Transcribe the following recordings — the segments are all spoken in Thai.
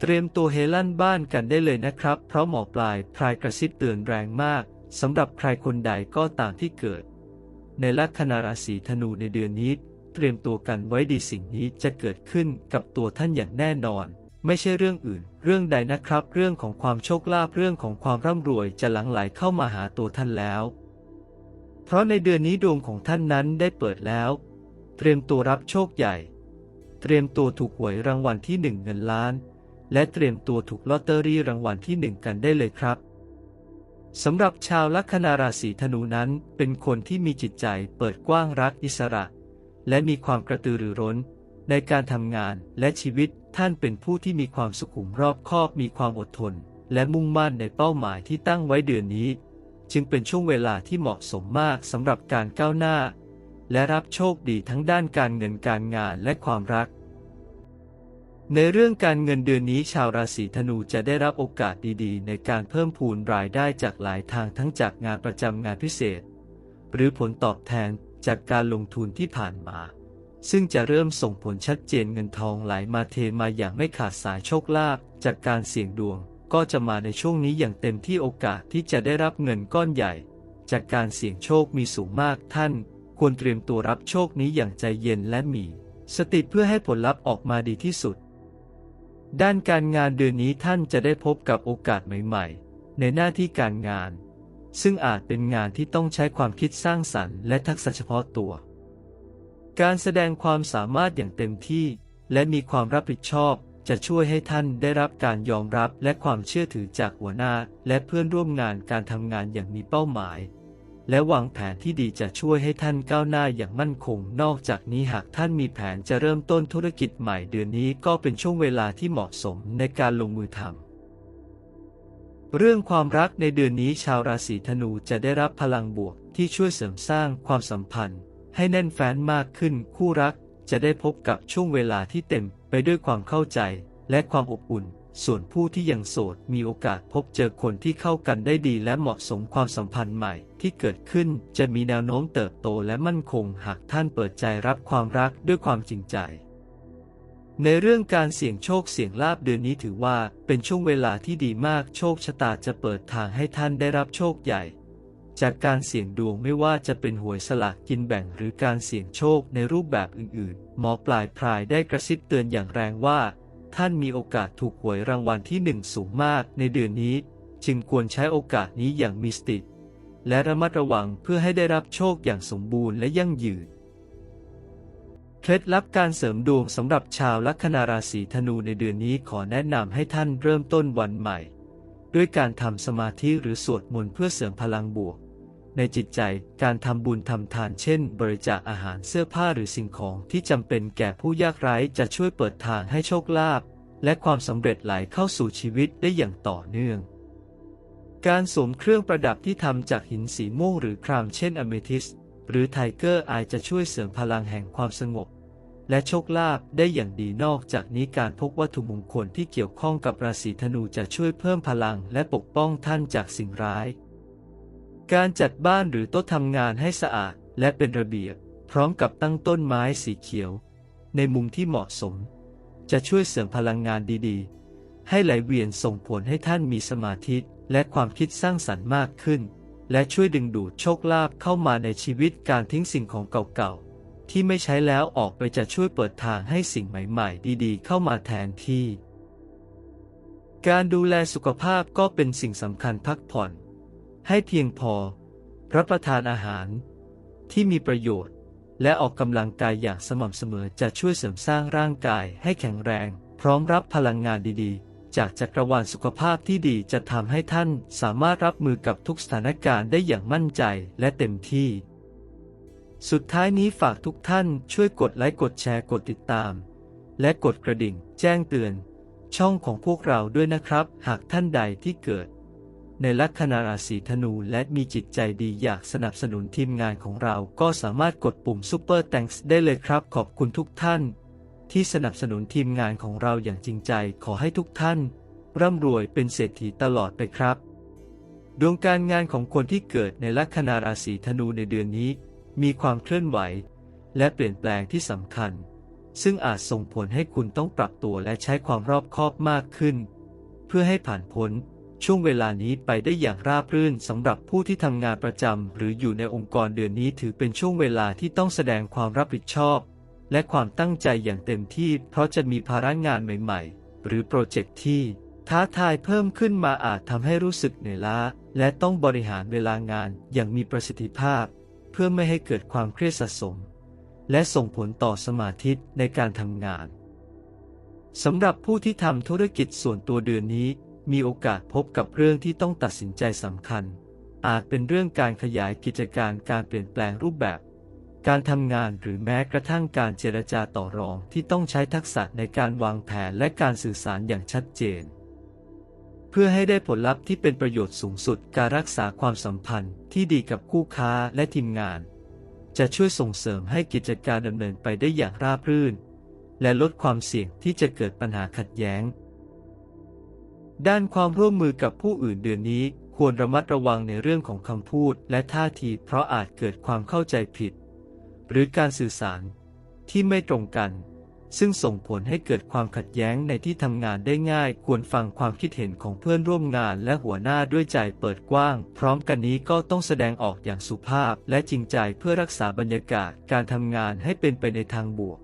เตรียมตัวเฮลั่นบ้านกันได้เลยนะครับ เพราะหมอปลายพรายกระซิบเตือนแรงมากสำหรับใครคนใดก็ตามที่เกิด ในลัคนาราศีธนูในเดือนนี้ เตรียมตัวกันไว้ดีสิ่งนี้จะเกิดขึ้นกับตัวท่านอย่างแน่นอน ไม่ใช่เรื่องอื่น เรื่องใดนะครับ เรื่องของความโชคลาภเรื่องของความร่ำรวยจะหลั่งไหลเข้ามาหาตัวท่านแล้ว เพราะในเดือนนี้ดวงของท่านนั้นได้เปิดแล้ว เตรียมตัวรับโชคใหญ่ เตรียมตัวถูกหวยรางวัลที่หนึ่งเงินล้าน และเตรียมตัวถูกลอตเตอรี่รางวัลที่หนึ่งกันได้เลยครับสำหรับชาวลัคนาราศีธนูนั้นเป็นคนที่มีจิตใจเปิดกว้างรักอิสระ และมีความกระตือรือร้น ในการทำงานและชีวิตท่านเป็นผู้ที่มีความสุขุมรอบคอบมีความอดทน และมุ่งมั่นในเป้าหมายที่ตั้งไว้เดือนนี้ จึงเป็นช่วงเวลาที่เหมาะสมมากสำหรับการก้าวหน้า และรับโชคดีทั้งด้านการเงินการงานและความรัก ในเรื่องการเงินเดือนนี้ชาวราศีธนูจะได้รับโอกาสดีๆ ในการเพิ่มพูนรายได้จากหลายทางทั้งจากงานประจำงานพิเศษ หรือผลตอบแทนจากการลงทุนที่ผ่านมา ซึ่งจะเริ่มส่งผลชัดเจนเงินทองไหลมาเทมาอย่างไม่ขาดสายโชคลาภจากการเสี่ยงดวง ก็จะมาในช่วงนี้อย่างเต็มที่โอกาสที่จะได้รับเงินก้อนใหญ่ จากการเสี่ยงโชคมีสูงมากท่าน ควรเตรียมตัวรับโชคนี้อย่างใจเย็นและมี สติเพื่อให้ผลลัพธ์ออกมาดีที่สุด ด้านการงานเดือนนี้ท่านจะได้พบกับโอกาสใหม่ ๆ ในหน้าที่การงาน ซึ่งอาจเป็นงานที่ต้องใช้ความคิดสร้างสรรค์และทักษะเฉพาะตัว การแสดงความสามารถอย่างเต็มที่ และมีความรับผิดชอบ จะช่วยให้ท่านได้รับการยอมรับและความเชื่อถือจากหัวหน้า และเพื่อนร่วมงานการทำงานอย่างมีเป้าหมาย และวางแผนที่ดีจะช่วยให้ท่านก้าวหน้าอย่างมั่นคง นอกจากนี้หากท่านมีแผนจะเริ่มต้นธุรกิจใหม่เดือนนี้ก็เป็นช่วงเวลาที่เหมาะสมในการลงมือทำเรื่องความรักในเดือนนี้ชาวราศีธนูจะได้รับพลังบวกที่ช่วยเสริมสร้างความสัมพันธ์ ให้แน่นแฟ้นมากขึ้นคู่รักจะได้พบกับช่วงเวลาที่เต็ม ไปด้วยความเข้าใจและความอบอุ่น ส่วนผู้ที่ยังโสดมีโอกาสพบเจอคนที่เข้ากันได้ดีและเหมาะสมความสัมพันธ์ใหม่ที่เกิดขึ้น จะมีแนวโน้มเติบโตและมั่นคงหากท่านเปิดใจรับความรักด้วยความจริงใจในเรื่องการเสี่ยงโชคเสี่ยงลาบเดือนนี้ถือว่าเป็นช่วงเวลาที่ดีมากโชคชะตาจะเปิดทางให้ท่านได้รับโชคใหญ่ จากการเสี่ยงดวงไม่ว่าจะเป็นหวยสลากกินแบ่งหรือการเสี่ยงโชคในรูปแบบอื่นๆ หมอปลายพรายได้กระซิบเตือนอย่างแรงว่า ท่านมีโอกาสถูกหวยรางวัลที่หนึ่งสูงมากในเดือนนี้ จึงควรใช้โอกาสนี้อย่างมีสติ และระมัดระวังเพื่อให้ได้รับโชคอย่างสมบูรณ์และยั่งยืนเคล็ดลับการเสริมดวงสำหรับชาวลัคนาราศีธนูในเดือนนี้ขอแนะนำให้ท่านเริ่มต้นวันใหม่ ด้วยการทำสมาธิหรือสวดมนต์เพื่อเสริมพลังบวก ในจิตใจ การทำบุญทำทานเช่น บริจาคอาหารเสื้อผ้าหรือสิ่งของที่จำเป็นแก่ผู้ยากไร้จะช่วยเปิดทางให้โชคลาภและความสำเร็จไหลเข้าสู่ชีวิตได้อย่างต่อเนื่อง การสวมเครื่องประดับที่ทำจากหินสีม่วงหรือครามเช่นอเมทิสหรือไทเกอร์อายจะช่วยเสริมพลังแห่งความสงบ และโชคลาภได้อย่างดีนอกจากนี้การพกวัตถุมงคลที่เกี่ยวข้องกับราศีธนูจะช่วยเพิ่มพลังและปกป้องท่านจากสิ่งร้าย การจัดบ้านหรือโต๊ะทำงานให้สะอาดและเป็นระเบียบ พร้อมกับตั้งต้นไม้สีเขียว ในมุมที่เหมาะสม จะช่วยเสริมพลังงานดีๆ ให้ไหลเวียนส่งผลให้ท่านมีสมาธิและความคิดสร้างสรรค์มากขึ้น และช่วยดึงดูดโชคลาภเข้ามาในชีวิตการทิ้งสิ่งของเก่าๆ ที่ไม่ใช้แล้วออกไปจะช่วยเปิดทางให้สิ่งใหม่ๆ ดีๆ เข้ามาแทนที่ การดูแลสุขภาพก็เป็นสิ่งสำคัญพักผ่อน ให้เพียงพอ รับประทานอาหาร ที่มีประโยชน์ และออกกำลังกายอย่างสม่ำเสมอจะช่วยเสริมสร้างร่างกายให้แข็งแรง พร้อมรับพลังงานดีๆ จากจักรวาลสุขภาพที่ดีจะทำให้ท่านสามารถรับมือกับทุกสถานการณ์ได้อย่างมั่นใจและเต็มที่ สุดท้ายนี้ฝากทุกท่านช่วยกดไลค์กดแชร์กดติดตาม และกดกระดิ่ง แจ้งเตือน ช่องของพวกเราด้วยนะครับ หากท่านใดที่เกิด ในลัคนาราศีธนูและมีจิตใจดีอยากสนับสนุนทีมงานของเราก็สามารถกดปุ่ม Super Thanks ได้เลยครับ ขอบคุณทุกท่าน ที่สนับสนุนทีมงานของเราอย่างจริงใจขอให้ทุกท่าน ร่ำรวยเป็นเศรษฐีตลอดไปครับ ดวงการงานของคนที่เกิดในลัคนาราศีธนูในเดือนนี้ มีความเคลื่อนไหว และเปลี่ยนแปลงที่สำคัญ ซึ่งอาจส่งผลให้คุณต้องปรับตัวและใช้ความรอบคอบมากขึ้น เพื่อให้ผ่านพ้น ช่วงเวลานี้ไปได้อย่างราบรื่นสำหรับผู้ที่ทำงานประจำหรืออยู่ในองค์กรเดือนนี้ถือเป็นช่วงเวลาที่ต้องแสดงความรับผิดชอบ และความตั้งใจอย่างเต็มที่ เพราะจะมีภาระงานใหม่ๆ หรือโปรเจกต์ที่ท้าทายเพิ่มขึ้นมาอาจทำให้รู้สึกเหนื่อยล้า และต้องบริหารเวลางานอย่างมีประสิทธิภาพ เพื่อไม่ให้เกิดความเครียดสะสม และส่งผลต่อสมาธิในการทำงานสำหรับผู้ที่ทำธุรกิจส่วนตัวเดือนนี้ มีโอกาสพบกับเรื่องที่ต้องตัดสินใจสำคัญ อาจเป็นเรื่องการขยายกิจการการเปลี่ยนแปลงรูปแบบ การทำงานหรือแม้กระทั่งการเจรจาต่อรองที่ต้องใช้ทักษะในการวางแผนและการสื่อสารอย่างชัดเจน เพื่อให้ได้ผลลัพธ์ที่เป็นประโยชน์สูงสุดการรักษาความสัมพันธ์ที่ดีกับคู่ค้าและทีมงาน จะช่วยส่งเสริมให้กิจการดำเนินไปได้อย่างราบรื่น และลดความเสี่ยงที่จะเกิดปัญหาขัดแย้ง ด้านความร่วมมือกับผู้อื่นเดือนนี้ ควรระมัดระวังในเรื่องของคำพูดและท่าที เพราะอาจเกิดความเข้าใจผิด หรือการสื่อสารที่ไม่ตรงกัน ซึ่งส่งผลให้เกิดความขัดแย้งในที่ทำงานได้ง่าย ควรฟังความคิดเห็นของเพื่อนร่วมงานและหัวหน้าด้วยใจเปิดกว้าง พร้อมกันนี้ก็ต้องแสดงออกอย่างสุภาพและจริงใจเพื่อรักษาบรรยากาศการทำงานให้เป็นไปในทางบวก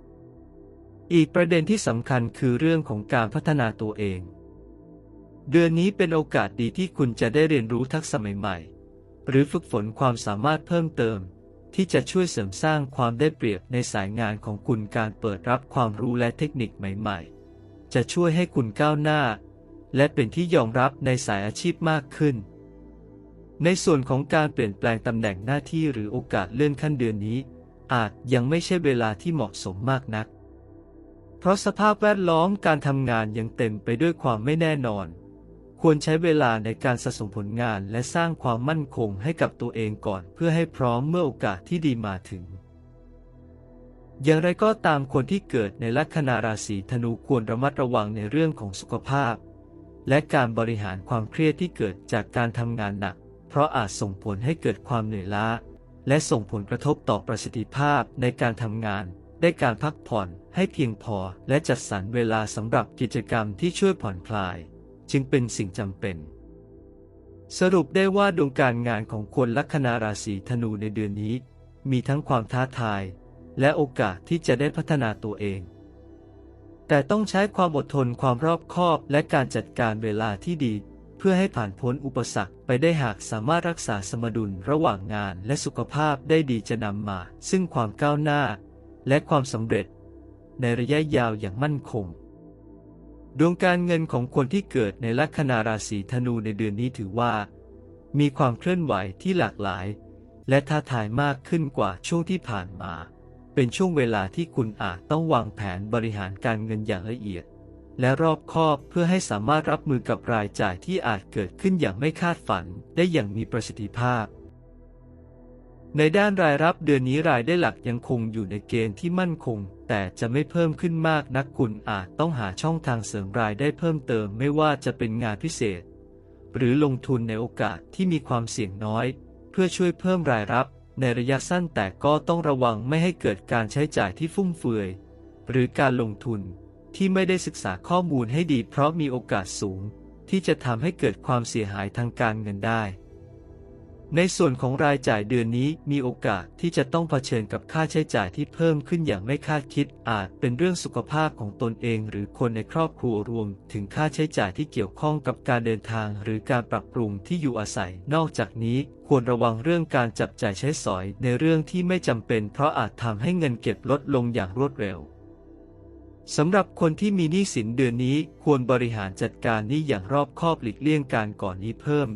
อีกประเด็นที่สำคัญคือเรื่องของการพัฒนาตัวเอง เดือนนี้เป็นโอกาสดีที่คุณจะได้เรียนรู้ทักษะใหม่ๆ หรือฝึกฝนความสามารถเพิ่มเติม ที่จะช่วยเสริมสร้างความได้เปรียบในสายงานของคุณการเปิดรับความรู้และเทคนิคใหม่ๆ จะช่วยให้คุณก้าวหน้า และเป็นที่ยอมรับในสายอาชีพมากขึ้น ในส่วนของการเปลี่ยนแปลงตำแหน่งหน้าที่หรือโอกาสเลื่อนขั้นเดือนนี้ อาจยังไม่ใช่เวลาที่เหมาะสมมากนัก เพราะสภาพแวดล้อมการทำงานยังเต็มไปด้วยความไม่แน่นอน ควรใช้เวลาในการสะสมผลงานและสร้างความมั่นคงให้กับตัวเองก่อนเพื่อให้พร้อมเมื่อโอกาสที่ดีมาถึง อย่างไรก็ตามคนที่เกิดในลัคนาราศีธนูควรระมัดระวังในเรื่องของสุขภาพ และการบริหารความเครียดที่เกิดจากการทำงานหนัก เพราะอาจส่งผลให้เกิดความเหนื่อยล้า และส่งผลกระทบต่อประสิทธิภาพในการทำงานได้การพักผ่อนให้เพียงพอและจัดสรรเวลาสำหรับกิจกรรมที่ช่วยผ่อนคลาย จึงเป็นสิ่งจำเป็น สรุปได้ว่าดวงการงานของคนลัคนาราศีธนูในเดือนนี้ มีทั้งความท้าทาย และโอกาสที่จะได้พัฒนาตัวเอง แต่ต้องใช้ความอดทนความรอบคอบและการจัดการเวลาที่ดี เพื่อให้ผ่านพ้นอุปสรรคไปได้หากสามารถรักษาสมดุลระหว่างงานและสุขภาพได้ดีจะนำมา ซึ่งความก้าวหน้า และความสำเร็จ ในระยะยาวอย่างมั่นคง ดวงการเงินของคนที่เกิดในลัคนาราศีธนูในเดือนนี้ถือว่า มีความเคลื่อนไหวที่หลากหลาย และท้าทายมากขึ้นกว่าช่วงที่ผ่านมา เป็นช่วงเวลาที่คุณอาจต้องวางแผนบริหารการเงินอย่างละเอียด และรอบคอบเพื่อให้สามารถรับมือกับรายจ่ายที่อาจเกิดขึ้นอย่างไม่คาดฝันได้อย่างมีประสิทธิภาพ ในด้านรายรับเดือนนี้รายได้หลักยังคงอยู่ในเกณฑ์ที่มั่นคง แต่จะไม่เพิ่มขึ้นมากนักคุณอาจต้องหาช่องทางเสริมรายได้เพิ่มเติมไม่ว่าจะเป็นงานพิเศษ หรือลงทุนในโอกาสที่มีความเสี่ยงน้อย เพื่อช่วยเพิ่มรายรับในระยะสั้นแต่ก็ต้องระวังไม่ให้เกิดการใช้จ่ายที่ฟุ่มเฟือย หรือการลงทุนที่ไม่ได้ศึกษาข้อมูลให้ดีเพราะมีโอกาสสูง ที่จะทำให้เกิดความเสียหายทางการเงินได้ ในส่วนของรายจ่ายเดือนนี้มีโอกาสที่จะต้องเผชิญกับค่าใช้จ่ายที่เพิ่มขึ้นอย่างไม่คาดคิด อาจเป็นเรื่องสุขภาพของตนเอง หรือคนในครอบครัวรวม ถึงค่าใช้จ่ายที่เกี่ยวข้องกับการเดินทาง หรือการปรับปรุงที่อยู่อาศัย นอกจากนี้ควรระวังเรื่องการจับจ่ายใช้สอย ในเรื่องที่ไม่จำเป็น เพราะอาจทำให้เงินเก็บลดลงอย่างรวดเร็วสำหรับคนที่มีหนี้สินเดือนนี้ควรบริหารจัดการหนี้อย่างรอบคอบหลีกเลี่ยงการก่อนหนี้เพิ่ม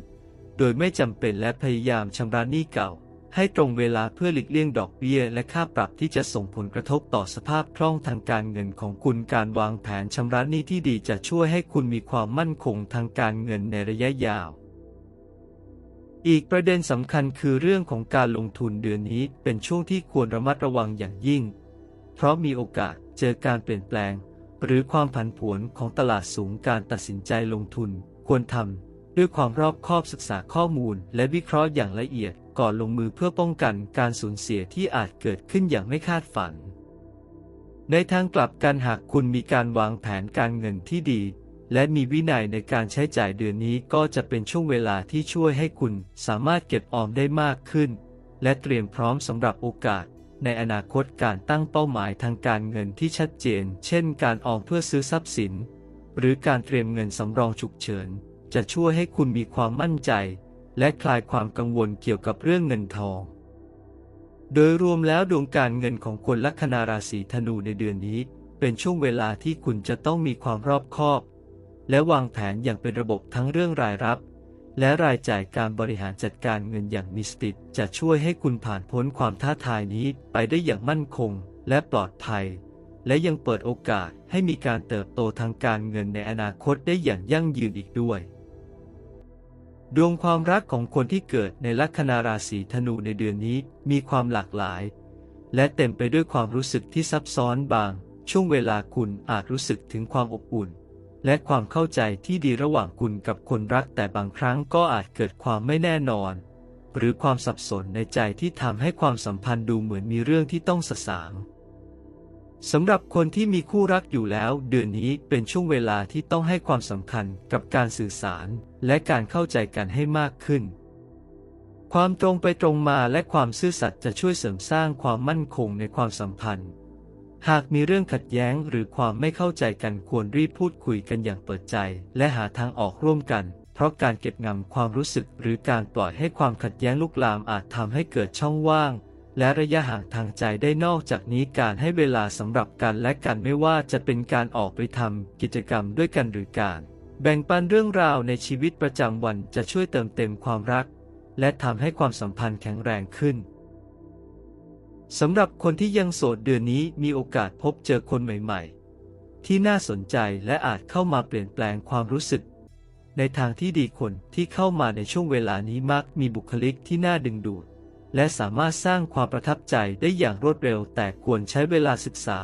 โดยไม่จำเป็นและพยายามชำระหนี้เก่า ให้ตรงเวลาเพื่อหลีกเลี่ยงดอกเบี้ยและค่าปรับที่จะส่งผลกระทบต่อสภาพคล่องทางการเงินของคุณการวางแผนชำระหนี้ที่ดีจะช่วยให้คุณมีความมั่นคงทางการเงินในระยะยาว อีกประเด็นสำคัญคือเรื่องของการลงทุนเดือนนี้เป็นช่วงที่ควรระมัดระวังอย่างยิ่ง เพราะมีโอกาสเจอการเปลี่ยนแปลง หรือความผันผวนของตลาดสูงการตัดสินใจลงทุนควรทำ ด้วยความรอบคอบศึกษาข้อมูล และวิเคราะห์อย่างละเอียดก่อนลงมือเพื่อป้องกันการสูญเสียที่อาจเกิดขึ้นอย่างไม่คาดฝัน ในทางกลับกันหากคุณมีการวางแผนการเงินที่ดี และมีวินัยในการใช้จ่ายเดือนนี้ก็จะเป็นช่วงเวลาที่ช่วยให้คุณสามารถเก็บออมได้มากขึ้น และเตรียมพร้อมสำหรับโอกาส ในอนาคตการตั้งเป้าหมายทางการเงินที่ชัดเจน เช่น การออมเพื่อซื้อทรัพย์สิน หรือการเตรียมเงินสำรองฉุกเฉิน จะช่วยให้คุณมีความมั่นใจ และคลายความกังวลเกี่ยวกับเรื่องเงินทอง โดยรวมแล้วดวงการเงินของคนลัคนาราศีธนูในเดือนนี้ เป็นช่วงเวลาที่คุณจะต้องมีความรอบคอบ และวางแผนอย่างเป็นระบบทั้งเรื่องรายรับ และรายจ่ายการบริหารจัดการเงินอย่างมีสติจะช่วยให้คุณผ่านพ้นความท้าทายนี้ไปได้อย่างมั่นคง และปลอดภัยและยังเปิดโอกาสให้มีการเติบโตทางการเงินในอนาคตได้อย่างยั่งยืนอีกด้วย ดวงความรักของคนที่เกิดในลัคนาราศีธนูในเดือนนี้มีความหลากหลาย และเต็มไปด้วยความรู้สึกที่ซับซ้อนบาง ช่วงเวลาคุณอาจรู้สึกถึงความอบอุ่น และความเข้าใจที่ดีระหว่างคุณกับคนรัก แต่บางครั้งก็อาจเกิดความไม่แน่นอน หรือความสับสนในใจที่ทำให้ความสัมพันธ์ดูเหมือนมีเรื่องที่ต้องสะสาง สำหรับคนที่มีคู่รักอยู่แล้ว เดือนนี้เป็นช่วงเวลาที่ต้องให้ความสำคัญกับการสื่อสาร และการเข้าใจกันให้มากขึ้น ความตรงไปตรงมาและความซื่อสัตย์จะช่วยเสริมสร้างความมั่นคงในความสัมพันธ์ หากมีเรื่องขัดแย้งหรือความไม่เข้าใจกันควรรีบพูดคุยกันอย่างเปิดใจ และหาทางออกร่วมกัน เพราะการเก็บงำความรู้สึก หรือการปล่อยให้ความขัดแย้งลุกลามอาจทำให้เกิดช่องว่าง และระยะห่างทางใจได้นอกจากนี้การให้เวลาสำหรับกันและกันไม่ว่าจะเป็นการออกไปทำกิจกรรมด้วยกันหรือการ แบ่งปันเรื่องราวในชีวิตประจำวันจะช่วยเติมเต็มความรัก และทำให้ความสัมพันธ์แข็งแรงขึ้นสำหรับคนที่ยังโสดเดือนนี้มีโอกาสพบเจอคนใหม่ ๆ ที่น่าสนใจและอาจเข้ามาเปลี่ยนแปลงความรู้สึก ในทางที่ดีคนที่เข้ามาในช่วงเวลานี้มักมีบุคลิกที่น่าดึงดูด และสามารถสร้างความประทับใจได้อย่างรวดเร็ว แต่ควรใช้เวลาศึกษา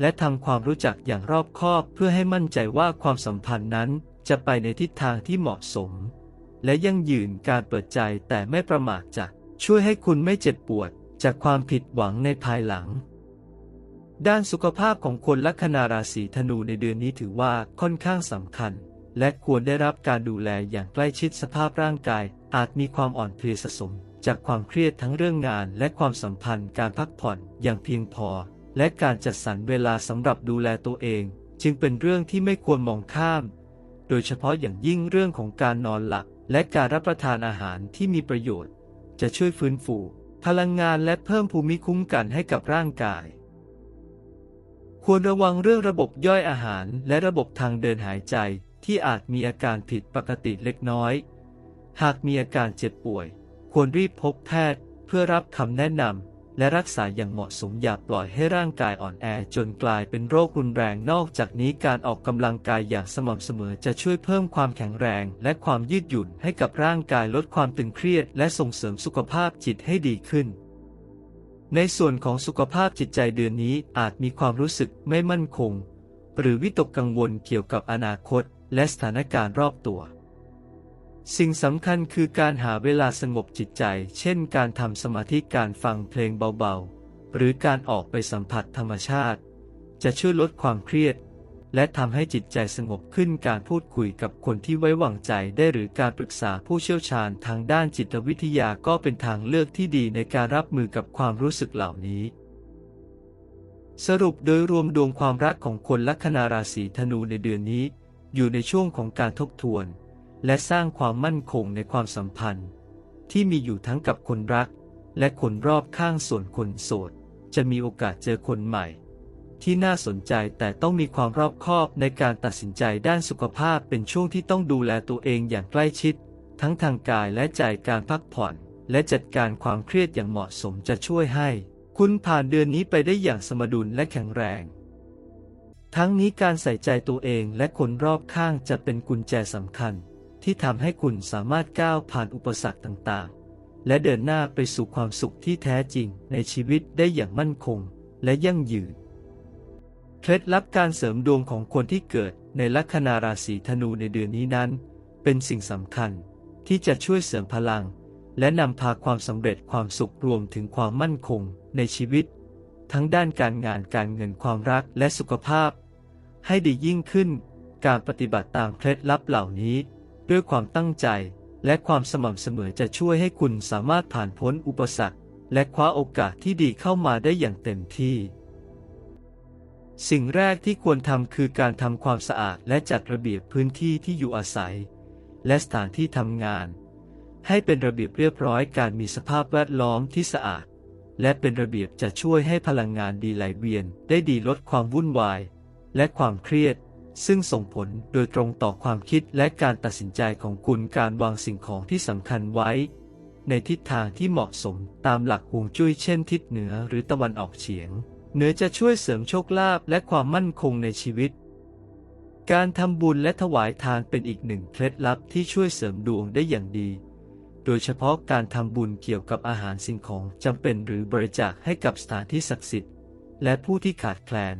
และทำความรู้จักอย่างรอบคอบเพื่อให้มั่นใจว่าความสัมพันธ์นั้นจะไปในทิศทางที่เหมาะสม และยั่งยืนการเปิดใจแต่ไม่ประมาทจะช่วยให้คุณไม่เจ็บปวด จากความผิดหวังในภายหลัง ด้านสุขภาพของคนลัคนาราศีธนูในเดือนนี้ถือว่าค่อนข้างสำคัญ และควรได้รับการดูแลอย่างใกล้ชิดสภาพร่างกาย อาจมีความอ่อนเพลียสะสม จากความเครียดทั้งเรื่องงานและความสัมพันธ์การพักผ่อนอย่างเพียงพอ และการจัดสรรเวลาสำหรับดูแลตัวเอง จึงเป็นเรื่องที่ไม่ควรมองข้าม โดยเฉพาะอย่างยิ่งเรื่องของการนอนหลับและการรับประทานอาหารที่มีประโยชน์ จะช่วยฟื้นฟู พลังงานและเพิ่มภูมิคุ้มกันให้กับร่างกาย ควรระวังเรื่องระบบย่อยอาหารและระบบทางเดินหายใจที่อาจมีอาการผิดปกติเล็กน้อย หากมีอาการเจ็บป่วย ควรรีบพบแพทย์เพื่อรับคำแนะนำและรักษาอย่างเหมาะสมอย่าปล่อยให้ร่างกายอ่อนแอจนกลายเป็นโรครุนแรงนอกจากนี้การออกกำลังกายอย่างสม่ำเสมอจะช่วยเพิ่มความแข็งแรงและความยืดหยุ่นให้กับร่างกายลดความตึงเครียดและส่งเสริมสุขภาพจิตให้ดีขึ้นในส่วนของสุขภาพจิตใจเดือนนี้อาจมีความรู้สึกไม่มั่นคง หรือวิตกกังวลเกี่ยวกับอนาคตและสถานการณ์รอบตัว สิ่งสำคัญคือการหาเวลาสงบจิตใจ เช่นการทำสมาธิการฟังเพลงเบาๆ หรือการออกไปสัมผัสธรรมชาติ จะช่วยลดความเครียด และทำให้จิตใจสงบขึ้นการพูดคุยกับคนที่ไว้วางใจได้หรือการปรึกษาผู้เชี่ยวชาญทางด้านจิตวิทยาก็เป็นทางเลือกที่ดีในการรับมือกับความรู้สึกเหล่านี้ สรุปโดยรวมดวงความรักของคนลัคนาราศีธนูในเดือนนี้ อยู่ในช่วงของการทบทวน และสร้างความมั่นคงในความสัมพันธ์ ที่มีอยู่ทั้งกับคนรัก และคนรอบข้างส่วนคนโสด จะมีโอกาสเจอคนใหม่ ที่น่าสนใจแต่ต้องมีความรอบคอบในการตัดสินใจด้านสุขภาพเป็นช่วงที่ต้องดูแลตัวเองอย่างใกล้ชิด ทั้งทางกายและใจการพักผ่อน และจัดการความเครียดอย่างเหมาะสมจะช่วยให้ คุณผ่านเดือนนี้ไปได้อย่างสมดุลและแข็งแรงทั้งนี้การใส่ใจตัวเองและคนรอบข้างจะเป็นกุญแจสำคัญ ที่ทำให้คุณสามารถก้าวผ่านอุปสรรคต่างๆ และเดินหน้าไปสู่ความสุขที่แท้จริงในชีวิตได้อย่างมั่นคงและยั่งยืน เคล็ดลับการเสริมดวงของคนที่เกิดในลัคนาราศีธนูในเดือนนี้นั้น เป็นสิ่งสำคัญที่จะช่วยเสริมพลัง และนำพาความสำเร็จความสุขรวมถึงความมั่นคงในชีวิต ทั้งด้านการงานการเงินความรักและสุขภาพ ให้ดียิ่งขึ้น การปฏิบัติตามเคล็ดลับเหล่านี้ ด้วยความตั้งใจและความสม่ำเสมอจะช่วยให้คุณสามารถผ่านพ้นอุปสรรค และคว้าโอกาสที่ดีเข้ามาได้อย่างเต็มที่ สิ่งแรกที่ควรทำคือการทำความสะอาดและจัดระเบียบพื้นที่ที่อยู่อาศัย และสถานที่ทำงาน ให้เป็นระเบียบเรียบร้อยการมีสภาพแวดล้อมที่สะอาด และเป็นระเบียบจะช่วยให้พลังงานดีไหลเวียนได้ดีลดความวุ่นวาย และความเครียด ซึ่งส่งผลโดยตรงต่อความคิดและการตัดสินใจของคุณการวางสิ่งของที่สำคัญไว้ ในทิศทางที่เหมาะสมตามหลักฮวงจุ้ยเช่นทิศเหนือหรือตะวันออกเฉียง เหนือจะช่วยเสริมโชคลาภและความมั่นคงในชีวิต การทำบุญและถวายทานเป็นอีกหนึ่งเคล็ดลับที่ช่วยเสริมดวงได้อย่างดี โดยเฉพาะการทำบุญเกี่ยวกับอาหารสิ่งของจำเป็นหรือบริจาคให้กับสถานที่ศักดิ์สิทธิ์ และผู้ที่ขาดแคลน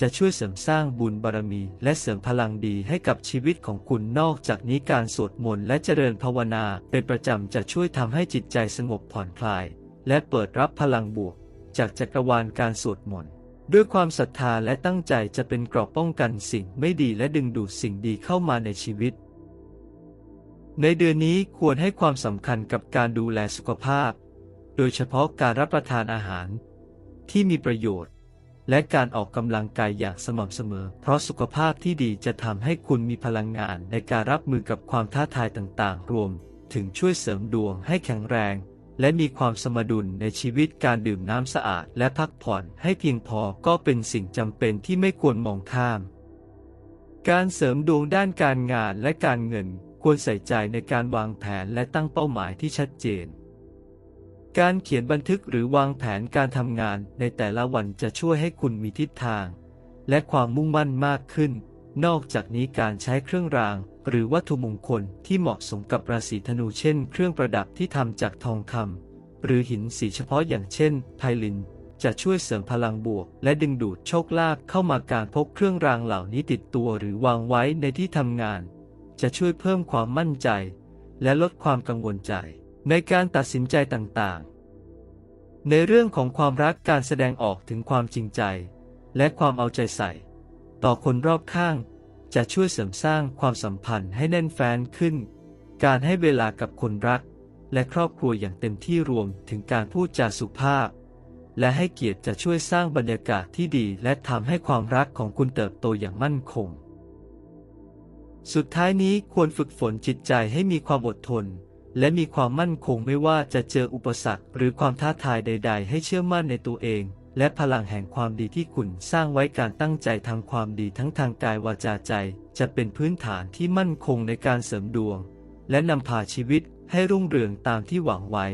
จะช่วยเสริมสร้างบุญบารมี และเสริมพลังดีให้กับชีวิตของคุณนอกจากนี้การสวดมนต์และเจริญภาวนา เป็นประจำจะช่วยทำให้จิตใจสงบผ่อนคลาย และเปิดรับพลังบวก จากจักรวาลการสวดมนต์ด้วยความศรัทธาและตั้งใจจะเป็นเกราะป้องกันสิ่งไม่ดีและดึงดูดสิ่งดีเข้ามาในชีวิต ในเดือนนี้ควรให้ความสำคัญกับการดูแลสุขภาพ โดยเฉพาะการรับประทานอาหาร ที่มีประโยชน์ และการออกกำลังกายอย่างสม่ำเสมอ เพราะสุขภาพที่ดีจะทำให้คุณมีพลังงานในการรับมือกับความท้าทายต่างๆ รวม ถึงช่วยเสริมดวงให้แข็งแรง และมีความสมดุลในชีวิตการดื่มน้ำสะอาด และพักผ่อนให้เพียงพอก็เป็นสิ่งจำเป็นที่ไม่ควรมองข้าม การเสริมดวงด้านการงานและการเงินควรใส่ใจในการวางแผนและตั้งเป้าหมายที่ชัดเจน การเขียนบันทึกหรือวางแผนการทำงานในแต่ละวันจะช่วยให้คุณมีทิศทาง และความมุ่งมั่นมากขึ้น นอกจากนี้การใช้เครื่องราง หรือวัตถุมงคลที่เหมาะสมกับราศีธนูเช่น เครื่องประดับที่ทำจากทองคำหรือหินสีเฉพาะอย่างเช่น ไพลิน จะช่วยเสริมพลังบวก และดึงดูดโชคลาภเข้ามาการพกเครื่องรางเหล่านี้ติดตัวหรือวางไว้ในที่ทำงาน จะช่วยเพิ่มความมั่นใจ และลดความกังวลใจ ในการตัดสินใจต่างๆ ในเรื่องของความรักการแสดงออกถึงความจริงใจ และความเอาใจใส่ ต่อคนรอบข้าง จะช่วยเสริมสร้างความสัมพันธ์ให้แน่นแฟ้นขึ้น การให้เวลากับคนรัก และครอบครัวอย่างเต็มที่รวมถึงการพูดจาสุภาพ และให้เกียรติจะช่วยสร้างบรรยากาศที่ดี และทำให้ความรักของคุณเติบโตอย่างมั่นคง สุดท้ายนี้ควรฝึกฝนจิตใจให้มีความอดทน และมีความมั่นคงไม่ว่าจะเจออุปสรรค หรือความท้าทายใด ๆ ให้เชื่อมั่นในตัวเอง และพลังแห่งความดีที่คุณสร้างไว้การตั้งใจทำความดีทั้งทางกายวาจาใจ จะเป็นพื้นฐานที่มั่นคงในการเสริมดวง และนำพาชีวิตให้รุ่งเรืองตามที่หวังไว้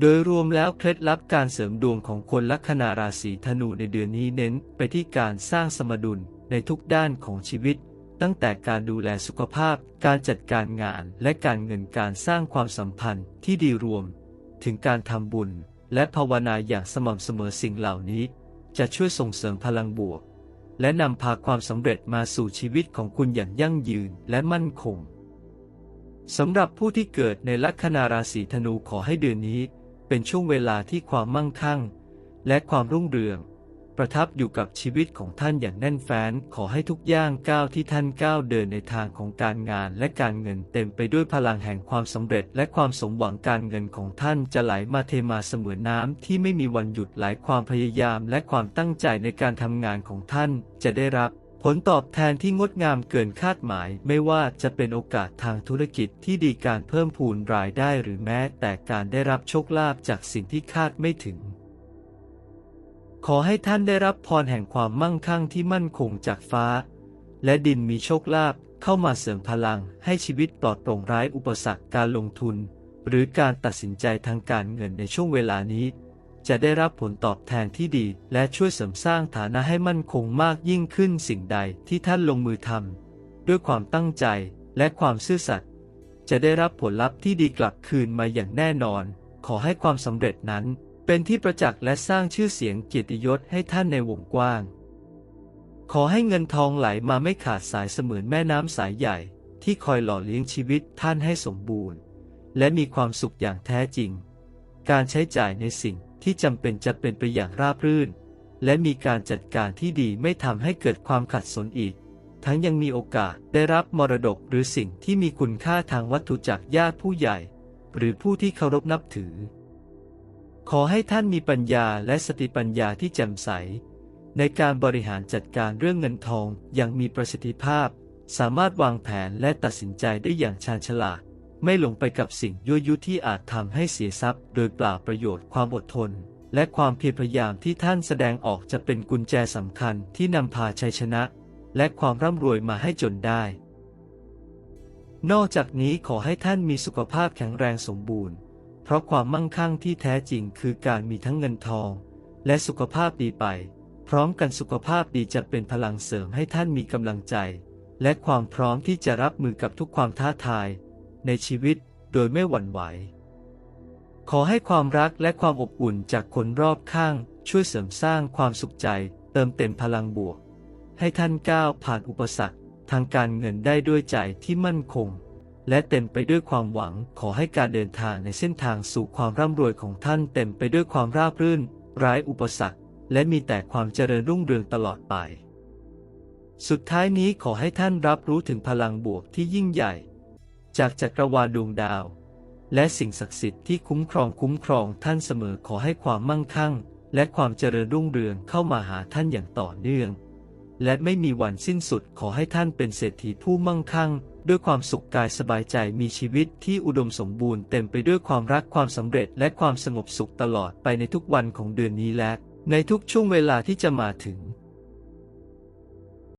โดยรวมแล้วเคล็ดลับการเสริมดวงของคนลัคนาราศีธนูในเดือนนี้เน้นไปที่การสร้างสมดุลในทุกด้านของชีวิต ตั้งแต่การดูแลสุขภาพ การจัดการงาน และการเงินการสร้างความสัมพันธ์ที่ดีรวม ถึงการทำบุญ และภาวนาอย่างสม่ำเสมอสิ่งเหล่านี้ จะช่วยส่งเสริมพลังบวก และนำพาความสำเร็จมาสู่ชีวิตของคุณอย่างยั่งยืนและมั่นคงสำหรับผู้ที่เกิดในลัคนาราศีธนูขอให้เดือนนี้ เป็นช่วงเวลาที่ความมั่งคั่ง และความรุ่งเรือง ประทับอยู่กับชีวิตของท่านอย่างแน่นแฟ้น ขอให้ทุกย่างก้าวที่ท่านก้าวเดินในทางของการงานและการเงินเต็มไปด้วยพลังแห่งความสำเร็จ และความสมหวังการเงินของท่านจะไหลมาเทมาเสมือนน้ำที่ไม่มีวันหยุดไหลความพยายามและความตั้งใจในการทำงานของท่านจะได้รับผลตอบแทนที่งดงามเกินคาดหมาย ไม่ว่าจะเป็นโอกาสทางธุรกิจที่ดีการเพิ่มพูนรายได้หรือแม้แต่การได้รับโชคลาภจากสิ่งที่คาดไม่ถึง ขอให้ท่านได้รับพรแห่งความมั่งคั่งที่มั่นคงจากฟ้า และดินมีโชคลาภเข้ามาเสริมพลังให้ชีวิตปลอดโปร่งไร้อุปสรรคการลงทุน หรือการตัดสินใจทางการเงินในช่วงเวลานี้ จะได้รับผลตอบแทนที่ดี และช่วยเสริมสร้างฐานะให้มั่นคงมากยิ่งขึ้นสิ่งใดที่ท่านลงมือทำด้วยความตั้งใจและความซื่อสัตย์จะได้รับผลลัพธ์ที่ดีกลับคืนมาอย่างแน่นอน ขอให้ความสำเร็จนั้น เป็นที่ประจักษ์และสร้างชื่อเสียงเกียรติยศให้ท่านในวงกว้าง ขอให้เงินทองไหลมาไม่ขาดสายเสมือนแม่น้ำสายใหญ่ ที่คอยหล่อเลี้ยงชีวิตท่านให้สมบูรณ์ และมีความสุขอย่างแท้จริง การใช้จ่ายในสิ่งที่จำเป็นจะเป็นไปอย่างราบรื่น และมีการจัดการที่ดีไม่ทำให้เกิดความขัดสนอีก ทั้งยังมีโอกาสได้รับมรดกหรือสิ่งที่มีคุณค่าทางวัตถุจากญาติผู้ใหญ่ หรือผู้ที่เคารพนับถือ ขอให้ท่านมีปัญญาและสติปัญญาที่แจ่มใส ในการบริหารจัดการเรื่องเงินทองอย่างมีประสิทธิภาพ สามารถวางแผนและตัดสินใจได้อย่างชาญฉลาด ไม่หลงไปกับสิ่งยั่วยุที่อาจทำให้เสียทรัพย์ โดยเปล่าประโยชน์ความอดทน และความเพียรพยายามที่ท่านแสดงออกจะเป็นกุญแจสำคัญที่นำพาชัยชนะ และความร่ำรวยมาให้จนได้ นอกจากนี้ขอให้ท่านมีสุขภาพแข็งแรงสมบูรณ์ เพราะความมั่งคั่งที่แท้จริงคือการมีทั้งเงินทอง และสุขภาพดีไป พร้อมกันสุขภาพดีจะเป็นพลังเสริมให้ท่านมีกำลังใจ และความพร้อมที่จะรับมือกับทุกความท้าทาย ในชีวิตโดยไม่หวั่นไหว ขอให้ความรักและความอบอุ่นจากคนรอบข้าง ช่วยเสริมสร้างความสุขใจ เติมเต็มพลังบวก ให้ท่านก้าวผ่านอุปสรรค ทางการเงินได้ด้วยใจที่มั่นคง และเต็มไปด้วยความหวังขอให้การเดินทางในเส้นทางสู่ความร่ำรวยของท่านเต็มไปด้วยความราบรื่นไร้อุปสรรค และมีแต่ความเจริญรุ่งเรืองตลอดไป สุดท้ายนี้ขอให้ท่านรับรู้ถึงพลังบวกที่ยิ่งใหญ่ จากจักรวาลดวงดาว และสิ่งศักดิ์สิทธิ์ที่คุ้มครองคุ้มครองท่านเสมอขอให้ความมั่งคั่ง และความเจริญรุ่งเรืองเข้ามาหาท่านอย่างต่อเนื่อง และไม่มีวันสิ้นสุดขอให้ท่านเป็นเศรษฐีผู้มั่งคั่ง ด้วยความสุขกายสบายใจมีชีวิตที่อุดมสมบูรณ์เต็มไปด้วยความรักความสำเร็จและความสงบสุขตลอดไปในทุกวันของเดือนนี้และ ในทุกช่วงเวลาที่จะมาถึง